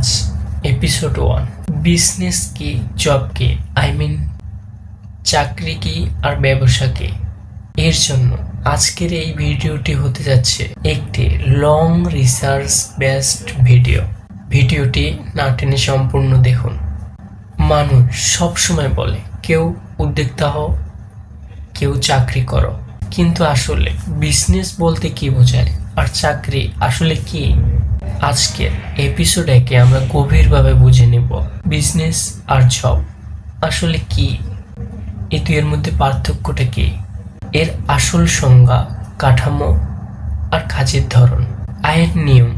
আজ episode one business কি job কি? আই মিন চাকরি কি আর ব্যবসা কি? এর জন্য আজকের এই ভিডিওটি হতে যাচ্ছে একটি লং রিসার্চ বেসড ভিডিও ভিডিওটি না টেনে সম্পূর্ণ দেখুন। মানুষ সব সময় বলে, কেউ উদ্যোক্তা হও, কেউ চাকরি করো। কিন্তু আসলে বিজনেস বলতে কি বোঝায়? আর চাকরি আসলে কি? আজকের এপিসোড একে আমরা গভীরভাবে বুঝে নেব বিজনেস আর জব আসলে কি? এই দুইয়ের মধ্যে পার্থক্যটা কি? এর আসল সংজ্ঞা, কাঠামো আর কাজের ধরন, আয়ের নিয়ম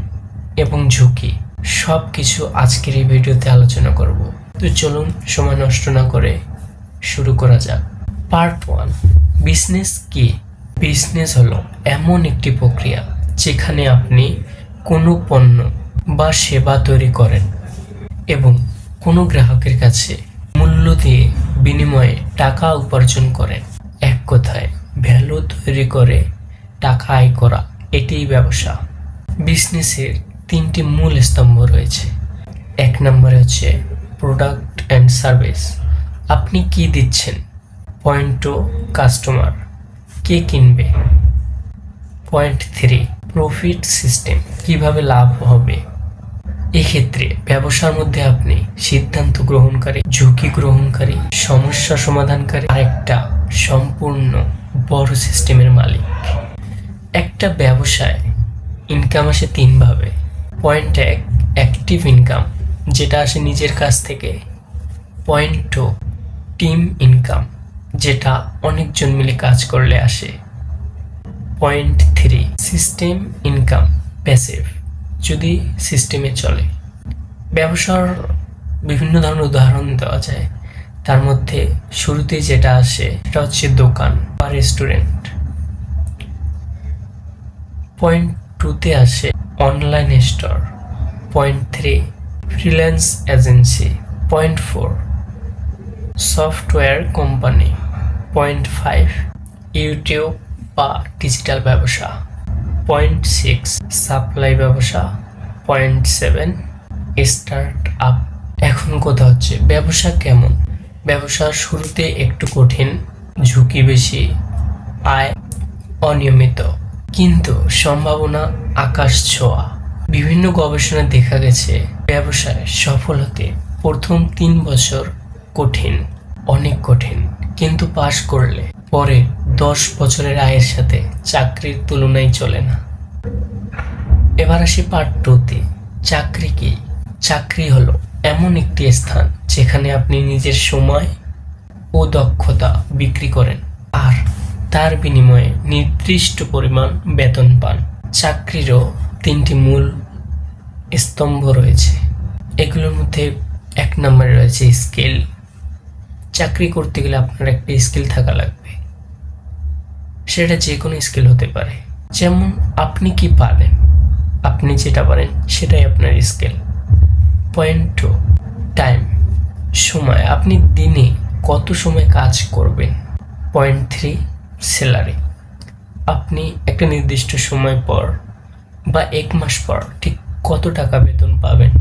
এবং ঝুঁকি সব কিছু আজকের এই ভিডিওতে আলোচনা করব। তো চলুন, সময় নষ্ট না করে শুরু করা যাক। পার্ট ওয়ান বিজনেস কি? বিজনেস হলো এমন একটি প্রক্রিয়া যেখানে আপনি কোনো পণ্য বা সেবা তৈরি করেন এবং কোনো গ্রাহকের কাছে মূল্য দিয়ে বিনিময়ে টাকা উপার্জন করেন। এক কথায়, ভ্যালু তৈরি করে টাকা আয় করা এটিই ব্যবসা। বিজনেসের তিনটি মূল স্তম্ভ রয়েছে। এক নম্বরে হচ্ছে প্রোডাক্ট অ্যান্ড সার্ভিস আপনি কি দিচ্ছেন? পয়েন্ট টু কাস্টমার কে কিনবে? পয়েন্ট থ্রি প্রফিট সিস্টেম কীভাবে লাভ হবে? এক্ষেত্রে ব্যবসার মধ্যে আপনি সিদ্ধান্ত গ্রহণকারী, ঝুঁকি গ্রহণকারী, সমস্যা সমাধানকারী আর একটা সম্পূর্ণ বড় সিস্টেমের মালিক। একটা ব্যবসায় ইনকাম আসে তিনভাবে পয়েন্ট এক অ্যাক্টিভ ইনকাম যেটা আসে নিজের কাছ থেকে। পয়েন্ট টু টিম ইনকাম যেটা অনেকজন মিলে কাজ করলে আসে। Point three system income passive যদি সিস্টেমে চলে। ব্যবসার বিভিন্ন ধরনের উদাহরণ দেওয়া যায়। তার মধ্যে শুরুতে যেটা আসে, সেটা হচ্ছে দোকান বা রেস্টুরেন্ট। পয়েন্ট টুতে আসে online store. Point three, freelance agency. Point four, software company. Point five, YouTube বা ডিজিটাল ব্যবসা। পয়েন্ট সিক্স সাপ্লাই ব্যবসা পয়েন্ট সেভেন স্টার্ট আপ এখন কথা হচ্ছে, ব্যবসা কেমন? ব্যবসার শুরুতে একটু কঠিন, ঝুঁকি বেশি, আয় অনিয়মিত। কিন্তু সম্ভাবনা আকাশ ছোঁয়া। বিভিন্ন গবেষণায় দেখা গেছে ব্যবসায় সফল হতে প্রথম তিন বছর কঠিন, অনেক কঠিন। কিন্তু পাশ করলে পরে দশ বছরের আয়ের সাথে চাকরির তুলনায় চলে না। এবার আসি পার্ট টুতে চাকরি কি? চাকরি হলো এমন একটি স্থান যেখানে আপনি নিজের সময় ও দক্ষতা বিক্রি করেন আর তার বিনিময়ে নির্দিষ্ট পরিমাণ বেতন পান। চাকরিরও তিনটি মূল স্তম্ভ রয়েছে। এগুলোর মধ্যে এক নম্বরে রয়েছে স্কিল চাকরি করতে গেলে আপনার একটা স্কিল থাকা লাগবে। সেটা যে কোনো স্কিল হতে পারে। যেমন আপনি কি পারেন? আপনি যেটা পারেন সেটাই আপনার স্কিল পয়েন্ট টু টাইম সময়। আপনি দিনে কত সময় কাজ করবেন? পয়েন্ট থ্রি স্যালারি আপনি একটা নির্দিষ্ট সময় পর বা এক মাস পর ঠিক কত টাকা বেতন পাবেন?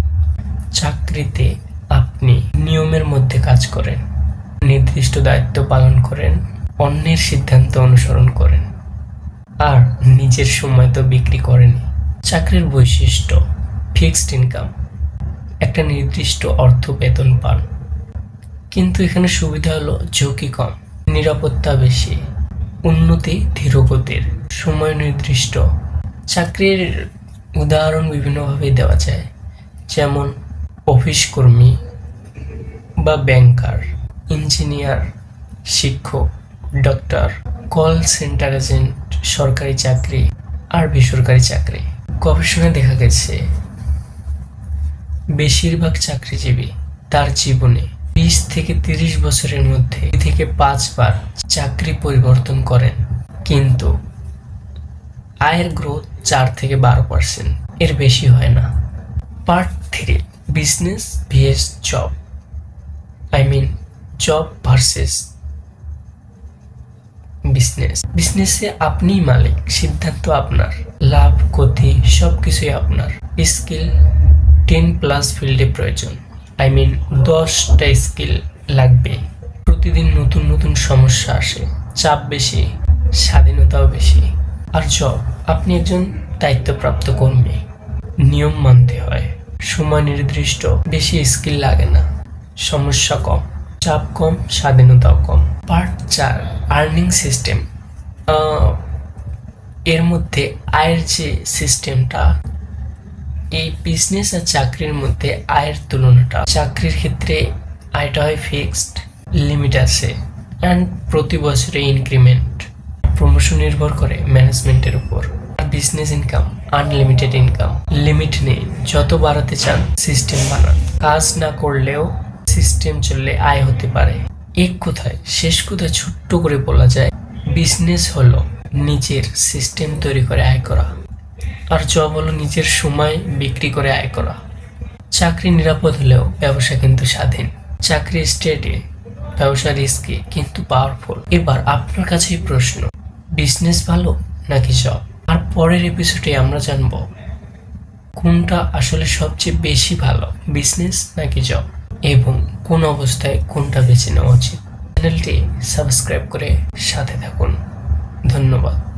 চাকরিতে আপনি নিয়মের মধ্যে কাজ করেন, নির্দিষ্ট দায়িত্ব পালন করেন অন্যের সিদ্ধান্ত অনুসরণ করেন। আর নিজের সময় তো বিক্রি করেনি চাকরির বৈশিষ্ট্য, ফিক্সড ইনকাম, একটা নির্দিষ্ট অর্থ বেতন পান। কিন্তু এখানে সুবিধা হলো ঝুঁকি কম, নিরাপত্তা বেশি, উন্নতি ধীরগতির, সময় নির্দিষ্ট। চাকরির উদাহরণ বিভিন্নভাবে দেওয়া যায়, যেমন অফিস কর্মী বা ব্যাংকার, ইঞ্জিনিয়ার, শিক্ষক ডক্টর, কল সেন্টার এজেন্ট সরকারি চাকরি আর বেসরকারি চাকরি, গবেষণায় দেখা গেছে, বেশিরভাগ চাকরিজীবী তার জীবনে বিশ থেকে তিরিশ বছরের মধ্যে থেকে পাঁচবার চাকরি পরিবর্তন করেন। কিন্তু আয়ের গ্রোথ চার থেকে বারো পার্সেন্ট এর বেশি হয় না। Part three business vs job I mean job versus business বিজনেসে আপনি মালিক, সিদ্ধান্ত আপনার। লাভ, ক্ষতি সব কিছুই আপনার। স্কিল টেন প্লাস ফিল্ডে প্রয়োজন। আই মিন দশটা স্কিল লাগবে। প্রতিদিন নতুন নতুন সমস্যা আসে। চাপ বেশি, স্বাধীনতাও বেশি। আর জব আপনি একজন দায়িত্বপ্রাপ্ত কর্মী। নিয়ম মানতে হয়। সময় নির্দিষ্ট, বেশি স্কিল লাগে না। সমস্যা কম। চাপ কম, স্বাধীনতাও কম। পার্ট চার, আর্নিং সিস্টেম। এর মধ্যে আয়ের যে সিস্টেমটা, এই বিজনেস আর চাকরির মধ্যে আয়ের তুলনাটা। চাকরির ক্ষেত্রে আয়টা হয় ফিক্সড, লিমিট আছে অ্যান্ড প্রতি বছরে ইনক্রিমেন্ট। প্রমোশন নির্ভর করে ম্যানেজমেন্টের উপর। আর business income, unlimited income, limit নেই। যত বাড়াতে চান, সিস্টেম বানান কাজ না করলেও সিস্টেম চললে আয় হতে পারে। এক কথায়, শেষ কথায় ছোট্ট করে বলা যায় বিজনেস হলো নিজের সিস্টেম তৈরি করে আয় করা আর জব হলো নিজের সময় বিক্রি করে আয় করা। চাকরি নিরাপদ হলেও ব্যবসা কিন্তু স্বাধীন। চাকরি স্টেটে ব্যবসা রিস্কি কিন্তু পাওয়ারফুল এবার আপনার কাছেই প্রশ্ন বিজনেস ভালো নাকি জব আর পরের এপিসোডে আমরা জানব, কোনটা আসলে সবচেয়ে বেশি ভালো বিজনেস নাকি জব এবং কোন অবস্থায় কোনটা বেছে নেওয়া উচিত? চ্যানেলটি সাবস্ক্রাইব করে সাথে থাকুন। ধন্যবাদ।